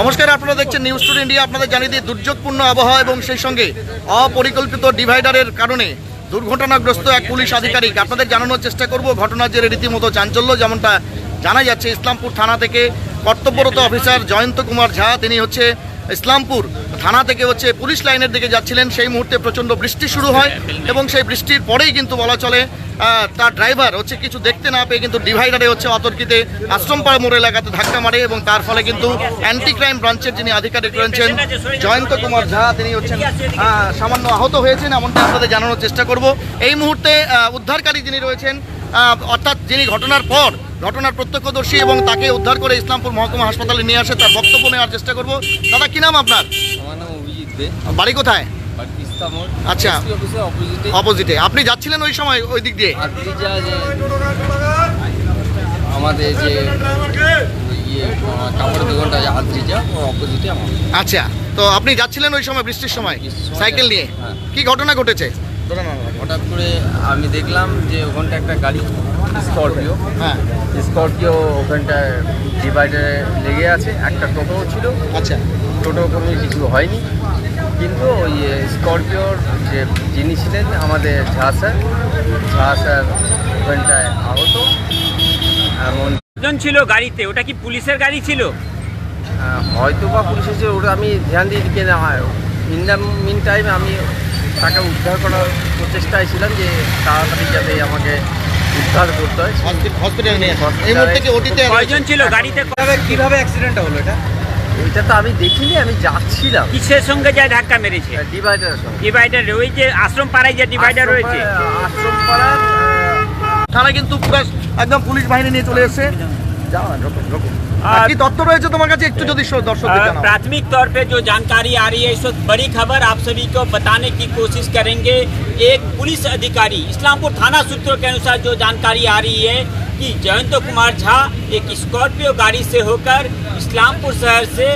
নমস্কার, আপনারা দেখছেন নিউজ টুডে ইন্ডিয়া আপনাদের জানিয়ে দিয়ে দুর্যোগপূর্ণ আবহাওয়া এবং সেই সঙ্গে অপরিকল্পিত ডিভাইডারের কারণে দুর্ঘটনাগ্রস্ত এক পুলিশ আধিকারিক। আপনাদের জানানোর চেষ্টা করব, ঘটনার যে রীতিমতো চাঞ্চল্য, যেমনটা জানা যাচ্ছে, ইসলামপুর থানা থেকে কর্তব্যরত অফিসার জয়ন্ত কুমার ঝা, তিনি হচ্ছে ইসলামপুর থানা থেকে হচ্ছে পুলিশ লাইনের দিকে যাচ্ছিলেন। সেই মুহূর্তে প্রচণ্ড বৃষ্টি শুরু হয় এবং সেই বৃষ্টির পরেই কিন্তু বলা চলে তার ড্রাইভার হচ্ছে কিছু দেখতে না পেয়ে কিন্তু ডিভাইডারে হচ্ছে অতর্কিতে আশ্রমপাড়া মোড় এলাকাতে ধাক্কা মারে এবং তার ফলে কিন্তু অ্যান্টি ক্রাইম ব্রাঞ্চের যিনি আধিকারিক রয়েছেন, জয়ন্ত কুমার ঝা, তিনি হচ্ছেন সামান্য আহত হয়েছেন। এমনটা আপনাদের জানানোর চেষ্টা করব। এই মুহূর্তে উদ্ধারকারী যিনি রয়েছেন অর্থাৎ যিনি ঘটনার পর ঘটনার প্রত্যক্ষদর্শী এবং তাকে উদ্ধার করে ইসলামপুর মহকুমা হাসপাতালে নিয়ে আসে তার বক্তব্য নেওয়ার চেষ্টা করব। দাদা কি নাম আপনার? আমার নাম অভিজিৎ দে। বাড়ি কোথায়? আচ্ছা। অপোজিটে আপনি যাচ্ছিলেন ওই সময় ওই দিক দিয়ে? আমাদের যে ইয়ে কাপড়ের দোকানটা আছে অপোজিটে আচ্ছা। তো আপনি যাচ্ছিলেন ওই সময় বৃষ্টির সময়? সাইকেল নিয়ে? হ্যাঁ। কি ঘটনা ঘটেছে? হঠাৎ করে আমি দেখলাম যে ওখানটা একটা গাড়ি স্করপিও। হ্যাঁ। স্করপিও ওখানটায় ডিভাইডারে লেগে আছে একটা টোটো ছিল। আচ্ছা। টোটো কোনো কিছু হয়নি। কিন্তু ওই স্করপিওর যে যিনি ছিলেন আমাদের ঝা স্যার ঝা স্যার ওখানটায় আহত। এমন জন ছিল গাড়িতে ওটা কি পুলিশের গাড়ি ছিল? হয়তো বা পুলিশের ওটা আমি ধ্যান দিয়ে দিকে না হয়। ইন দ্য মিন টাইম আমি তাকে উদ্ধার করার প্রচেষ্টায় ছিলাম যে তাড়াতাড়ি যাতে আমাকে উদ্ধার করতে হয়। হসপিটালে নিয়ে আসেন। এই মুহূর্তে কি ওটিতে কয়জন ছিল গাড়িতে কীভাবে অ্যাক্সিডেন্টটা হলো এটা? এটা তো আমি দেখিনি আমি যাচ্ছিলাম। কিসের সঙ্গে যায় ধাক্কা মেরেছে? ডিভাইডারের সঙ্গে। ডিভাইডার ওই যে আশ্রম পাড়ায় যে ডিভাইডার রয়েছে? আশ্রম পাড়ার তারা কিন্তু একদম পুলিশ বাহিনী নিয়ে চলে এসেছে। যাও না, ঢোকো, ঢোকো। की तत्व रहे तुम्हारे एक जो दर्शक प्राथमिक तौर पे जो जानकारी आ रही है इस वक्त बड़ी खबर आप सभी को बताने की कोशिश करेंगे। एक पुलिस अधिकारी इस्लामपुर थाना सूत्रों के अनुसार जो जानकारी आ रही है कि जयंत कुमार झा एक स्कॉर्पियो गाड़ी से होकर इस्लामपुर शहर से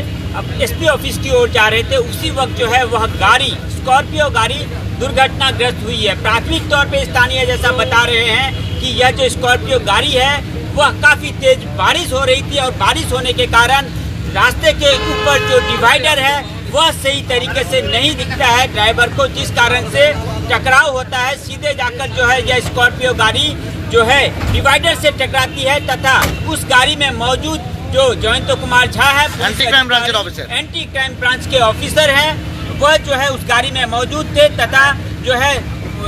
एसपी ऑफ़िस की ओर जा रहे थे। उसी वक्त जो है वह गाड़ी स्कॉर्पियो गाड़ी दुर्घटनाग्रस्त हुई है। प्राथमिक तौर पे स्थानीय जैसा बता रहे हैं कि यह जो स्कॉर्पियो गाड़ी है वह काफ़ी तेज बारिश हो रही थी और बारिश होने के कारण रास्ते के ऊपर जो डिवाइडर है वह सही तरीके से नहीं दिखता है ड्राइवर को जिस कारण से टकराव होता है सीधे जाकर जो है यह स्कॉर्पियो गाड़ी जो है डिवाइडर से टकराती है तथा उस गाड़ी में मौजूद जो जयंत कुमार झा है एंटी क्राइम ब्रांच के ऑफिसर। एंटी क्राइम ब्रांच के ऑफिसर हैं वह जो है उस गाड़ी में मौजूद थे तथा जो है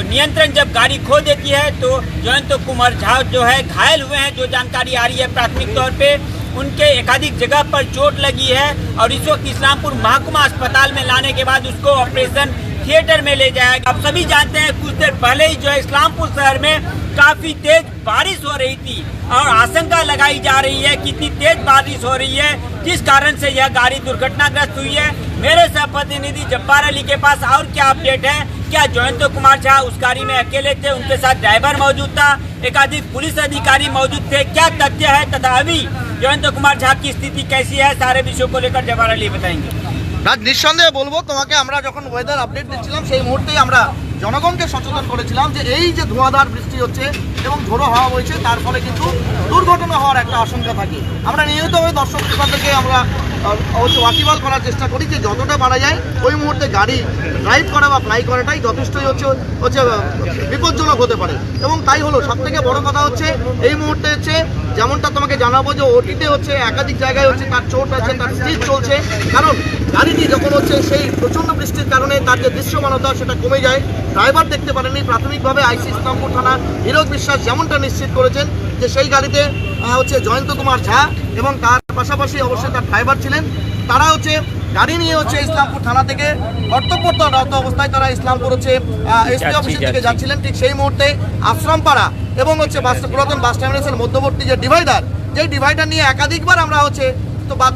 नियंत्रण जब गाड़ी खो देती है तो जयंत कुमार झा जो है, घायल हुए हैं, जो जानकारी आ रही है प्राथमिक तौर पे, उनके एकाधिक जगह पर चोट लगी है और इस वक्त इस्लामपुर महकुमा अस्पताल में लाने के बाद उसको ऑपरेशन थिएटर में ले जाया गया। आप सभी जानते हैं, कुछ देर पहले ही जो है इस्लामपुर शहर में काफ़ी तेज बारिश हो रही थी और आशंका लगाई जा रही है कि इतनी तेज बारिश हो रही है जिस कारण से यह गाड़ी दुर्घटनाग्रस्त हुई है। मेरे सह प्रतिनिधि जब्बार अली के पास और क्या अपडेट है? क्या जयंत कुमार झा उस गाड़ी में अकेले थे? उनके साथ ड्राइवर मौजूद था, एकाधिक पुलिस अधिकारी मौजूद थे। क्या तथ्य है तथा अभी जयंत कुमार झा की स्थिति कैसी है? सारे विषयों को लेकर जब्बार अली बताएँगे। নিঃসন্দেহে বলব তোমাকে আমরা যখন ওয়েদার আপডেট দিচ্ছিলাম সেই মুহূর্তেই আমরা জনগণকে সচেতন করেছিলাম যে এই যে ধোঁয়াধার বৃষ্টি হচ্ছে এবং ঝোড়ো হাওয়া বইছে, তার ফলে কিন্তু দুর্ঘটনা হওয়ার একটা আশঙ্কা থাকে। আমরা নিয়মিতভাবে দর্শক শ্রোতাদেরকে আমরা অবশ্য ওয়াকিবল করার চেষ্টা করি যে যতটা পারা যায়, ওই মুহূর্তে গাড়ি ড্রাইভ করা বা ফ্লাই করাটাই যথেষ্টই হচ্ছে হচ্ছে বিপজ্জনক হতে পারে। এবং তাই হলো সব থেকে বড় কথা হচ্ছে, এই মুহূর্তে হচ্ছে যেমনটা তোমাকে জানাব যে ওটিতে হচ্ছে একাধিক জায়গায় হচ্ছে তার চোট আছে, তার স্টিচ চলছে। কারণ গাড়িটি যখন হচ্ছে সেই প্রচণ্ড বৃষ্টির কারণে তার যে দৃশ্যমানতা সেটা কমে যায়। ড্রাইভার দেখতে পারেনি প্রাথমিকভাবে আইসি ইসলামপুর থানা হিরক বিশ্বাস যেমনটা নিশ্চিত করেছেন যে সেই গাড়িতে হচ্ছে জয়ন্ত কুমার ঝা এবং তার পাশাপাশি অবশ্যই তার ড্রাইভার ছিলেন। তারা হচ্ছে গাড়ি নিয়ে হচ্ছে ইসলামপুর থানা থেকে কর্তব্যরত অবস্থায় তারা ইসলামপুর হচ্ছে এসপি অফিসের দিকে যাচ্ছিলেন। ঠিক সেই মুহূর্তে আশ্রমপাড়া এবং হচ্ছে বাস পুরাতন বাস টার্মিনাসের মধ্যবর্তী যে ডিভাইডার যেই ডিভাইডার নিয়ে একাধিকবার আমরা হচ্ছে তো বা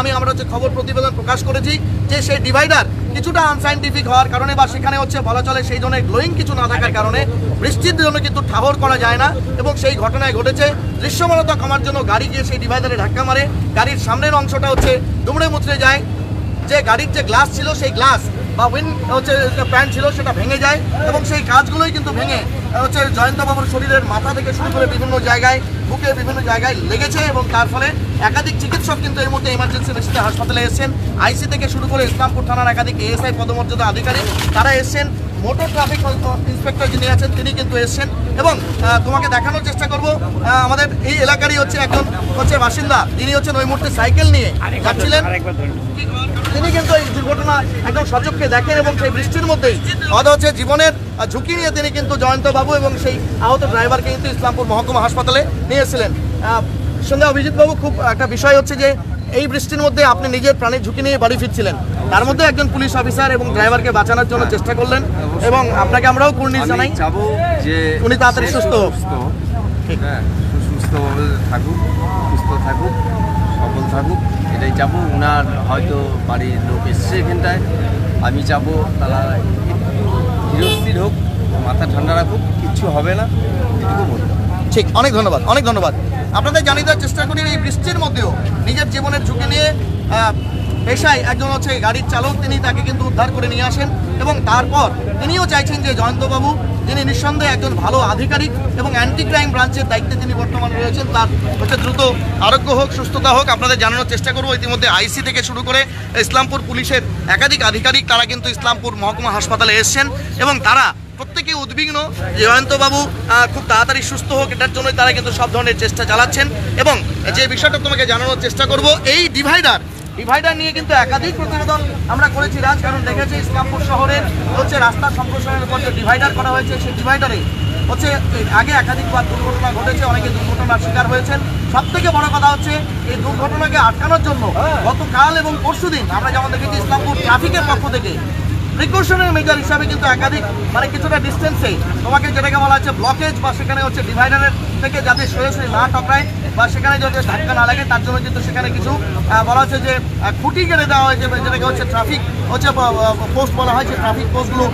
আমি, আমরা হচ্ছে খবর প্রতিবেদন প্রকাশ করেছি যে সেই ডিভাইডার কিছুটা আনসাইন্টিফিক হওয়ার কারণে বা সেখানে হচ্ছে বলা চলে সেই ধরনের গ্লোয়িং কিছু না থাকার কারণে বৃষ্টির জন্য কিন্তু ঠাহর করা যায় না এবং সেই ঘটনায় ঘটেছে। দৃশ্যমানতা কমার জন্য গাড়ি গিয়ে সেই ডিভাইডারে ধাক্কা মারে। গাড়ির সামনের অংশটা হচ্ছে দুমড়ে মুচড়ে যায়। যে গাড়ির যে গ্লাস ছিল সেই গ্লাস বা উইন হচ্ছে প্যান্ট ছিল সেটা ভেঙে যায় এবং সেই কাজগুলোই কিন্তু ভেঙে হচ্ছে জয়ন্তবাবুর শরীরের মাথা থেকে শুরু করে বিভিন্ন জায়গায় বুকে বিভিন্ন জায়গায় লেগেছে এবং তার ফলে একাধিক চিকিৎসক কিন্তু এই মুহূর্তে ইমার্জেন্সি বেসিসে হাসপাতালে এসেছেন। আইসি থেকে শুরু করে ইসলামপুর থানার একাধিক এএসআই পদমর্যাদা আধিকারিক তারা এসেছেন। মোটর ট্রাফিক ইন্সপেক্টর যিনি আছেন তিনি কিন্তু এসেছেন এবং তোমাকে দেখানোর চেষ্টা করব আমাদের এই এলাকারই হচ্ছে একজন হচ্ছে বাসিন্দা। তিনি হচ্ছেন ওই মুহূর্তে সাইকেল নিয়ে যাচ্ছিলেন। তিনি কিন্তু এই দুর্ঘটনা একদম সচক্ষে দেখেন এবং সেই বৃষ্টির মধ্যেই আমাদের হচ্ছে জীবনের ঝুঁকি নিয়ে তিনি কিন্তু জয়ন্ত বাবু এবং সেই আহত ড্রাইভারকে কিন্তু ইসলামপুর মহকুমা হাসপাতালে নিয়েছিলেন। সঙ্গে অভিজিৎ বাবু খুব একটা বিষয় হচ্ছে যে এই বৃষ্টির মধ্যে আপনি নিজের প্রাণের ঝুঁকি নিয়ে বাড়ি ফিরছিলেন। তার মধ্যে একজন পুলিশ অফিসার এবং ড্রাইভারকে বাঁচানোর জন্য চেষ্টা করলেন এবং আপনাকে আমরাও কুর্নিশ জানাই। যে উনি তাড়াতাড়ি সুস্থ হোক। সুস্থ হ্যাঁ থাকুক সুস্থ থাকুক। থাকুক, এটাই যাব ওনার হয়তো বাড়ির লোক এসছে এখানটায়, আমি যাব তারা ধীরস্থির হোক, মাথা ঠান্ডা রাখুক, কিচ্ছু হবে না, এটুকু বলতে ঠিক, অনেক ধন্যবাদ অনেক ধন্যবাদ। আপনাদের জানিয়ে দেওয়ার চেষ্টা করি এই বৃষ্টির মধ্যেও, নিজের জীবনের ঝুঁকি নিয়ে পেশায় একজন হচ্ছে গাড়ির চালক, তিনি তাকে কিন্তু উদ্ধার করে নিয়ে আসেন এবং তারপর তিনিও চাইছেন যে জয়ন্তবাবু, যিনি নিঃসন্দেহে একজন ভালো আধিকারিক এবং অ্যান্টি ক্রাইম ব্রাঞ্চের দায়িত্বে তিনি বর্তমানে রয়েছেন, তার হচ্ছে দ্রুত আরোগ্য হোক, সুস্থতা হোক, আপনাদের জানানোর চেষ্টা করব। ইতিমধ্যে আইসি থেকে শুরু করে ইসলামপুর পুলিশের একাধিক আধিকারিক, তারা কিন্তু ইসলামপুর মহকুমা হাসপাতালে এসেছেন এবং তারা প্রত্যেকে উদ্বিগ্ন জয়ন্তবাবু খুব তাড়াতাড়ি সুস্থ হোক, এটার জন্যই তারা কিন্তু সব ধরনের চেষ্টা চালাচ্ছেন এবং যে বিষয়টা তোমাকে জানানোর চেষ্টা করব, এই ডিভাইডার ডিভাইডার নিয়ে কিন্তু একাধিক প্রতিবেদন আমরা করেছি রাজ, কারণ দেখেছি ইসলামপুর শহরের হচ্ছে রাস্তা সম্প্রসারণের পর যে ডিভাইডার করা হয়েছে, সেই ডিভাইডারে হচ্ছে আগে একাধিকবার দুর্ঘটনা ঘটেছে, অনেকে দুর্ঘটনার শিকার হয়েছেন। সব থেকে বড় কথা হচ্ছে, এই দুর্ঘটনাকে আটকানোর জন্য গতকাল এবং পরশু দিন আমরা যেমন দেখেছি ইসলামপুর ট্রাফিকের পক্ষ থেকে প্রিকশনের মেজার হিসাবে কিন্তু একাধিক মানে কিছুটা ডিস্টেন্সে তোমাকে যেটাকে বলা হচ্ছে ব্লকেজ বা সেখানে হচ্ছে ডিভাইডারের থেকে যাতে সরাসরি না টকরায় বা সেখানে যাতে ধাক্কা না লাগে, তার জন্য কিন্তু সেখানে কিছু বলা হচ্ছে যে খুঁটি কেটে দেওয়া হয়েছে, যেটাকে হচ্ছে ট্রাফিক হচ্ছে পোস্ট বলা হয়, যে ট্রাফিক পোস্টগুলো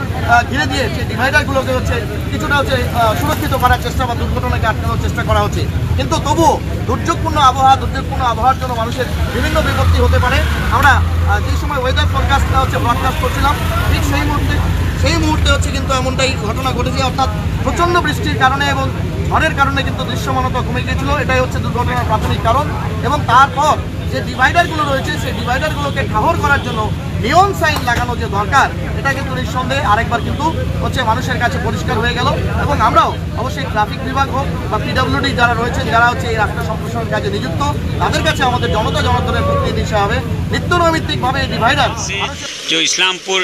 ঘিরে দিয়ে যে ডিভাইডারগুলোকে হচ্ছে কিছুটা হচ্ছে সুরক্ষিত করার চেষ্টা বা দুর্ঘটনাকে আটকানোর চেষ্টা করা হচ্ছে। কিন্তু তবুও দুর্যোগপূর্ণ আবহাওয়া, দুর্যোগপূর্ণ আবহাওয়ার জন্য মানুষের বিভিন্ন বিপত্তি হতে পারে। আমরা যে সময় ওয়েদার ফোরকাস্ট হচ্ছে ব্রডকাস্ট করছিলাম, ঠিক সেই মুহূর্তে সেই মুহূর্তে হচ্ছে কিন্তু এমনটাই ঘটনা ঘটেছে, অর্থাৎ প্রচণ্ড বৃষ্টির কারণে এবং ঝড়ের কারণে কিন্তু দৃশ্যমানতা কমে গিয়েছিল, এটাই হচ্ছে দুর্ঘটনার প্রাথমিক কারণ। এবং তারপর যে ডিভাইডারগুলো রয়েছে, সেই ডিভাইডারগুলোকে ঠাহর করার জন্য নিয়ন সাইন লাগানো যে দরকার এটা কিন্তু নিঃসন্দেহে আরেকবার কিন্তু হচ্ছে মানুষের কাছে পরিষ্কার হয়ে গেল এবং আমরাও অবশ্যই ট্রাফিক বিভাগ হোক বা পিডব্লিউডি যারা রয়েছেন যারা হচ্ছে এই রাস্তা সম্প্রসারণ কাজে নিযুক্ত তাদের কাছে আমাদের জনতা জনার্দনের প্রতিনিধি হিসাবে নিত্য নৈমিত্তিকভাবে এই ডিভাইডার से जो इस्लामपुर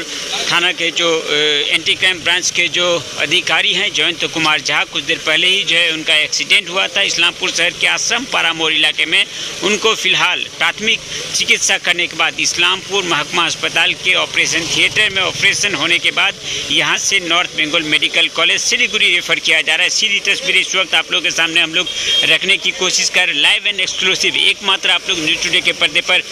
थाना के जो एंटी क्राइम ब्रांच के जो अधिकारी हैं जयंत कुमार झा कुछ देर पहले ही जो है उनका एक्सीडेंट हुआ था इस्लामपुर शहर के आश्रम पारामोर इलाके में उनको फिलहाल प्राथमिक चिकित्सा करने के बाद इस्लामपुर महकमा अस्पताल के ऑपरेशन थिएटर में ऑपरेशन होने के बाद यहाँ से north Bengal medical college Siliguri refer किया जा रहा है। सीधी तस्वीर इस वक्त आप लोगों के सामने हम लोग रखने की कोशिश कर लाइव एंड एक्सक्लूसिव एकमात्र आप लोग न्यूज़ टूडे के पर्दे पर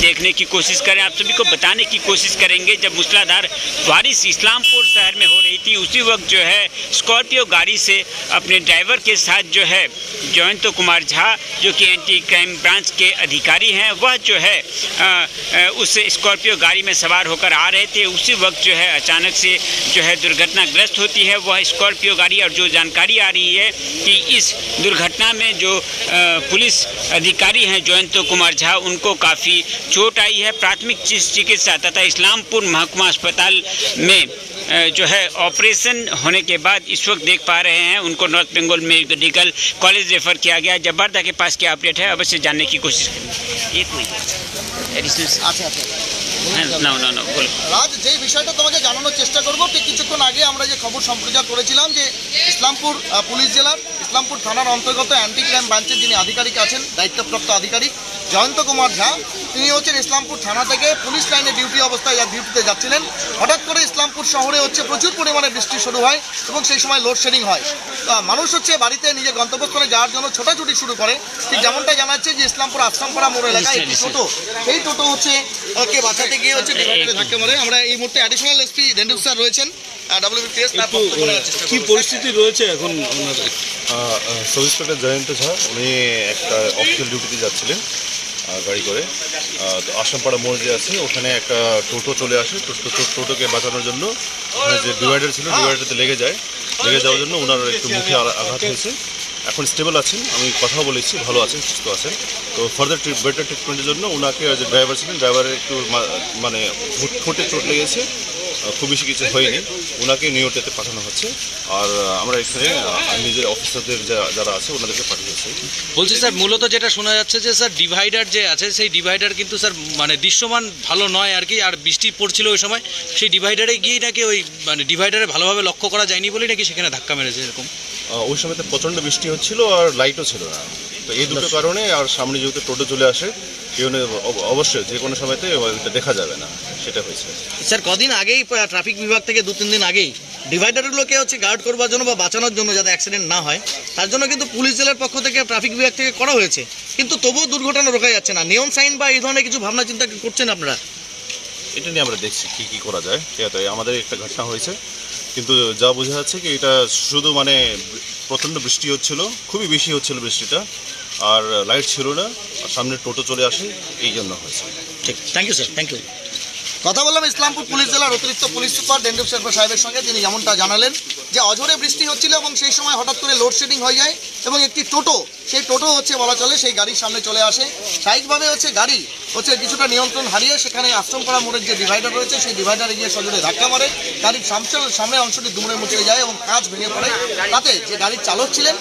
देखने की कोशिश करें आप सभी को बताने की कोशिश करेंगे जब मूसलाधार बारिश इस्लामपुर शहर में हो रही थी उसी वक्त जो है स्कॉर्पियो गाड़ी से अपने ड्राइवर के साथ जो है जयंत कुमार झा जो कि एंटी क्राइम ब्रांच के अधिकारी हैं वह जो है अ, अ, उस स्कॉर्पियो गाड़ी में सवार होकर आ रहे थे। उसी वक्त जो है अचानक से जो है दुर्घटनाग्रस्त होती है वह स्कॉर्पियो गाड़ी और जो जानकारी आ रही है कि इस दुर्घटना में जो पुलिस अधिकारी हैं जयंत कुमार झा, उनको काफ़ी चोट आई है। प्राथमिक चिकित्सा तथा इस्लामपुर महकुमा अस्पताल में जो है ऑपरेशन होने के बाद इस वक्त देख पा रहे हैं। उनको north Bengal medical college refer किया गया। जबरदा के पास क्या अपडेट है, अवश्य जानने की कोशिश करेंगे एक मिनट। Additional- আচ্ছা আচ্ছা No, no, no, बोलो রাজ যে বিষয়টা তোমাকে জানানোর চেষ্টা করব ঠিক কিছুক্ষণ আগে আমরা যে খবর সম্প্রচার করেছিলাম যে ইসলামপুর পুলিশ জেলার ইসলামপুর থানার অন্তর্গত অ্যান্টি ক্রাইম ব্রাঞ্চের যিনি আধিকারিক আছেন দায়িত্বপ্রাপ্ত আধিকারিক জয়ন্ত কুমার ঝা তিনি হচ্ছেন ইসলামপুর থানা থেকে পুলিশ লাইনে ডিউটি অবস্থায় ডিউটিতে যাচ্ছিলেন। হঠাৎ করে ইসলামপুর শহরে হচ্ছে প্রচুর পরিমাণে বৃষ্টি শুরু হয় এবং সেই সময় লোডশেডিং হয়। তা মানুষ হচ্ছে বাড়িতে নিজের গন্তব্যস্থলে যাওয়ার জন্য ছোটাছুটি শুরু করে। ঠিক যেমনটা জানাচ্ছে যে ইসলামপুর আশ্রমপাড়া মোড় এলাকায় একটি টোটো। সেই টোটো হচ্ছে কে বাঁচাতে গিয়ে হচ্ছে ধাক্কা মারে। আমরা এই মুহূর্তে অ্যাডিশনাল এসপি রেন্ডু স্যার রয়েছেন কি পরিস্থিতি রয়েছে এখন ওনার সাব ইন্সপেক্টর জয়ন্ত ঝা উনি একটা অফিসিয়াল ডিউটিতে যাচ্ছিলেন। গাড়ি করে। তো আসামপাড়া মোড় যে আছে। ওখানে একটা টোটো চলে আসে। টোটোকে বাঁচানোর জন্য যে ডিভাইডার ছিল, ডিভাইডারটাতে লেগে যায়। লেগে যাওয়ার জন্য ওনার একটু মুখে আঘা- আঘাত হয়েছে। এখন স্টেবল আছেন, আমি কথা বলেছি, ভালো আছেন, সুস্থ আছেন। তো ফার্দার ট্রিট বেটার ট্রিটমেন্টের জন্য ওনাকে যে ড্রাইভার ছিলেন ড্রাইভারের একটু মানে ঠোঁটে চোট লেগেছে খুব বেশি কিছু হয়নি। ওনাকে নিউটেতে পাঠানো হচ্ছে। আর আমরা এখানে নিজের অফিসারদের যারা আছে, ওনাদেরকে পাঠিয়েছি। বলছি স্যার, মূলত যেটা শোনা যাচ্ছে যে, স্যার ডিভাইডার যে আছে, সেই ডিভাইডার কিন্তু, স্যার মানে দৃশ্যমান ভালো নয় আর কি, আর বৃষ্টি পড়ছিল ওই সময়। সেই ডিভাইডারে গিয়ে নাকি ওই মানে ডিভাইডারে ভালোভাবে লক্ষ্য করা যায়নি বলেই নাকি সেখানে ধাক্কা মেরেছে, এরকম। ওই সময়তে প্রচণ্ড বৃষ্টি হচ্ছিল আর লাইটও ছিল না। তো এই দুটো কারণে আর সামনে যেহেতু টোটো চলে আসে এই অবশ্যই যে কোনো সময়তে ওইটা দেখা যাবে না সেটা হয়েছে। স্যার কদিন আগেই ট্রাফিক বিভাগ থেকে দু তিন দিন আগেই ডিভাইডারগুলোকে হচ্ছে গার্ড করবার জন্য বা বাঁচানোর জন্য যাতে অ্যাক্সিডেন্ট না হয় তার জন্য কিন্তু পুলিশ জেলার পক্ষ থেকে ট্রাফিক বিভাগ থেকে করা হয়েছে। কিন্তু তবুও দুর্ঘটনা রোকা যাচ্ছে না। নিয়ম সাইন বা এই ধরনের কিছু ভাবনা চিন্তা করছেন আপনারা? এটা নিয়ে আমরা দেখছি কি কি করা যায়। ঠিক আছে আমাদের একটা ঘটনা হয়েছে। কিন্তু যা বোঝা যাচ্ছে কি এটা শুধু মানে প্রচণ্ড বৃষ্টি হচ্ছিল খুবই বেশি হচ্ছিল বৃষ্টিটা আর লাইট ছিল না আর সামনে টোটো চলে আসে এই জন্য হয়েছে। ঠিক thank you sir thank you কথা বললাম ইসলামপুর পুলিশ জেলার অতিরিক্ত পুলিশ সুপার ডেন্ডুপ শেরপা সাহেবের সঙ্গে তিনি যেমনটা জানালেন যে অঝরে বৃষ্টি হচ্ছিল এবং সেই সময় হঠাৎ করে লোডশেডিং হয়ে যায় এবং একটি টোটো সেই টোটো হচ্ছে বলা চলে সেই গাড়ির সামনে চলে আসে। স্বাভাবিকভাবে হচ্ছে গাড়ি হচ্ছে কিছুটা নিয়ন্ত্রণ হারিয়ে সেখানে আশ্রম করা মোড়ের যে ডিভাইডার রয়েছে, সেই ডিভাইডারে গিয়ে সজোরে ধাক্কা মারে। গাড়ির সামনে অংশটি দুমড়ে মুচড়ে যায় এবং কাজ ভেঙে পড়ে। তাতে যে গাড়ির চালক ছিলেন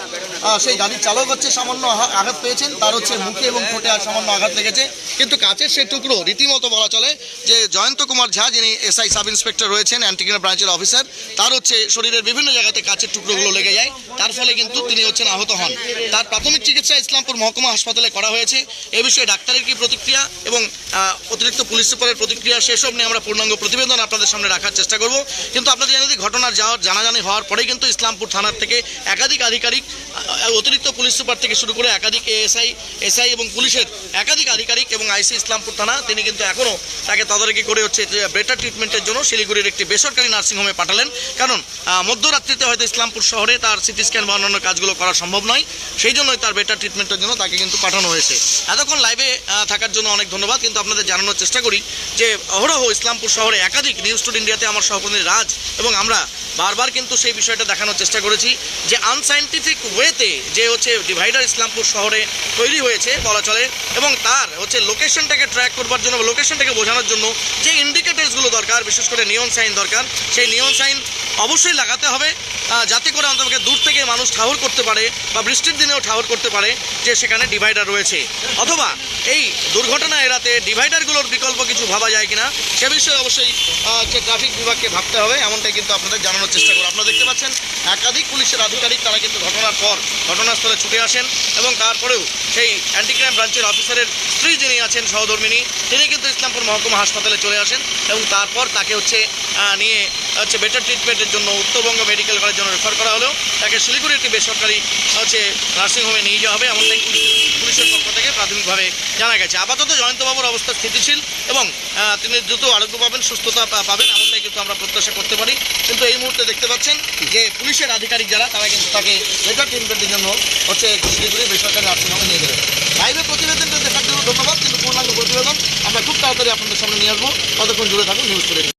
সেই গাড়ির চালক হচ্ছে সামান্য আঘাত পেয়েছেন। তার হচ্ছে মুখে এবং ঠোঁটে সামান্য আঘাত লেগেছে। কিন্তু কাঁচের সেই টুকরো, রীতিমতো বলা চলে যে জয়ন্ত কুমার ঝা, যিনি এসআই সাব ইন্সপেক্টর রয়েছেন অ্যান্টিকিনা ব্রাঞ্চের অফিসার, তার হচ্ছে শরীরের বিভিন্ন জায়গাতে কাঁচের টুকরোগুলো লেগে যায়। তার ফলে কিন্তু তিনি হচ্ছেন আহত হন। তার প্রাথমিক চিকিৎসা ইসলামপুর মহকুমা হাসপাতালে করা হয়েছে। এ বিষয়ে ডাক্তারের কি প্রতিক্রিয়া এবং অতিরিক্ত পুলিশ সুপারের প্রতিক্রিয়া সেসব নিয়ে আমরা পূর্ণাঙ্গ প্রতিবেদন আপনাদের সামনে রাখার চেষ্টা করব। কিন্তু আপনাদের দিই, ঘটনার যাওয়ার জানাজানি হওয়ার পরেই কিন্তু ইসলামপুর থানার থেকে একাধিক আধিকারিক অতিরিক্ত পুলিশ সুপার থেকে শুরু করে একাধিক এএসআই এসআই এবং পুলিশের একাধিক আধিকারিক এবং আইসি ইসলামপুর থানা, তিনি কিন্তু এখনও তাকে তদারকি করে হচ্ছে বেটার ট্রিটমেন্টের জন্য শিলিগুড়ির একটি বেসরকারি নার্সিংহোমে পাঠালেন। কারণ মধ্যরাত্রিতে হয়তো ইসলামপুর শহরে তার সিটি স্ক্যান বা অন্যান্য কাজগুলো করা সম্ভব নয়। সেই জন্যই তার বেটার ট্রিটমেন্টের জন্য তাকে কিন্তু পাঠানো হয়েছে। এতক্ষণ লাইভে থাকার জন্য অনেক ধন্যবাদ। কিন্তু আপনাদের জানানোর চেষ্টা করি যে অহরহ ইসলামপুর শহরে একাধিক নিউজ টুড ইন্ডিয়াতে আমার সহকর্মী রাজ এবং আমরা বারবার কিন্তু সেই বিষয়টা দেখানোর চেষ্টা করেছি যে আনসাইন্টিফিক ওয়েতে যে হচ্ছে ডিভাইডার ইসলামপুর শহরে তৈরি হয়েছে বলা চলে এবং তার হচ্ছে লোকেশনটাকে ট্র্যাক করবার জন্য লোকেশনটাকে বোঝানোর জন্য যে ইন্ডিকেটার্সগুলো দরকার, বিশেষ করে নিয়ন সাইন দরকার, সেই নিয়ন সাইন অবশ্যই লাগাতে হবে যাতে করে অন্তত দূর থেকে মানুষ ঠাহর করতে পারে বা বৃষ্টির দিনেও ঠাহর করতে পারে যে সেখানে ডিভাইডার রয়েছে। অথবা এই দুর্ঘটনা এড়াতে ডিভাইডারগুলোর বিকল্প কিছু ভাবা যায় কিনা, সে বিষয়ে অবশ্যই যে ট্রাফিক বিভাগকে ভাবতে হবে, এমনটাই কিন্তু আপনাদের জানানোর চেষ্টা করব। আপনারা দেখতে পাচ্ছেন, একাধিক পুলিশের আধিকারিক তারা কিন্তু ঘটনার পর ঘটনাস্থলে ছুটে আসেন এবং তারপরেও সেই অ্যান্টি ক্রাইম ব্রাঞ্চের অফিসারের স্ত্রী যিনি আছেন, সহধর্মিনী, তিনি কিন্তু ইসলামপুর মহকুমা হাসপাতালে চলে আসেন এবং তারপর তাকে হচ্ছে নিয়ে হচ্ছে বেটার ট্রিটমেন্টের জন্য উত্তরবঙ্গ মেডিকেল কলেজের জন্য রেফার করা হলেও তাকে শিলিগুড়ি একটি বেসরকারি হচ্ছে নার্সিংহোমে নিয়ে যাওয়া হবে। এমনটাই পুলিশের প্রাথমিকভাবে জানা গেছে। আপাতত জয়ন্তবাবুর অবস্থা স্থিতিশীল এবং তিনি দ্রুত আরোগ্য পাবেন, সুস্থতা পাবেন। এমনটাই কিন্তু আমরা প্রত্যাশা করতে পারি। কিন্তু এই মুহূর্তে দেখতে পাচ্ছেন যে পুলিশের আধিকারিক যারা, তারা কিন্তু তাকে বেটার ট্রিটমেন্টের জন্য হচ্ছে শিলিগুড়ি বেসরকারি নার্সিংহোমে নিয়ে যাবে। লাইভে প্রতিবেদনটা দেখার জন্য ধন্যবাদ, কিন্তু পূর্ণাঙ্গ প্রতিবেদন আমরা খুব তাড়াতাড়ি আপনাদের সামনে নিয়ে আসব। ততক্ষণ জুড়ে থাকুন নিউজ করে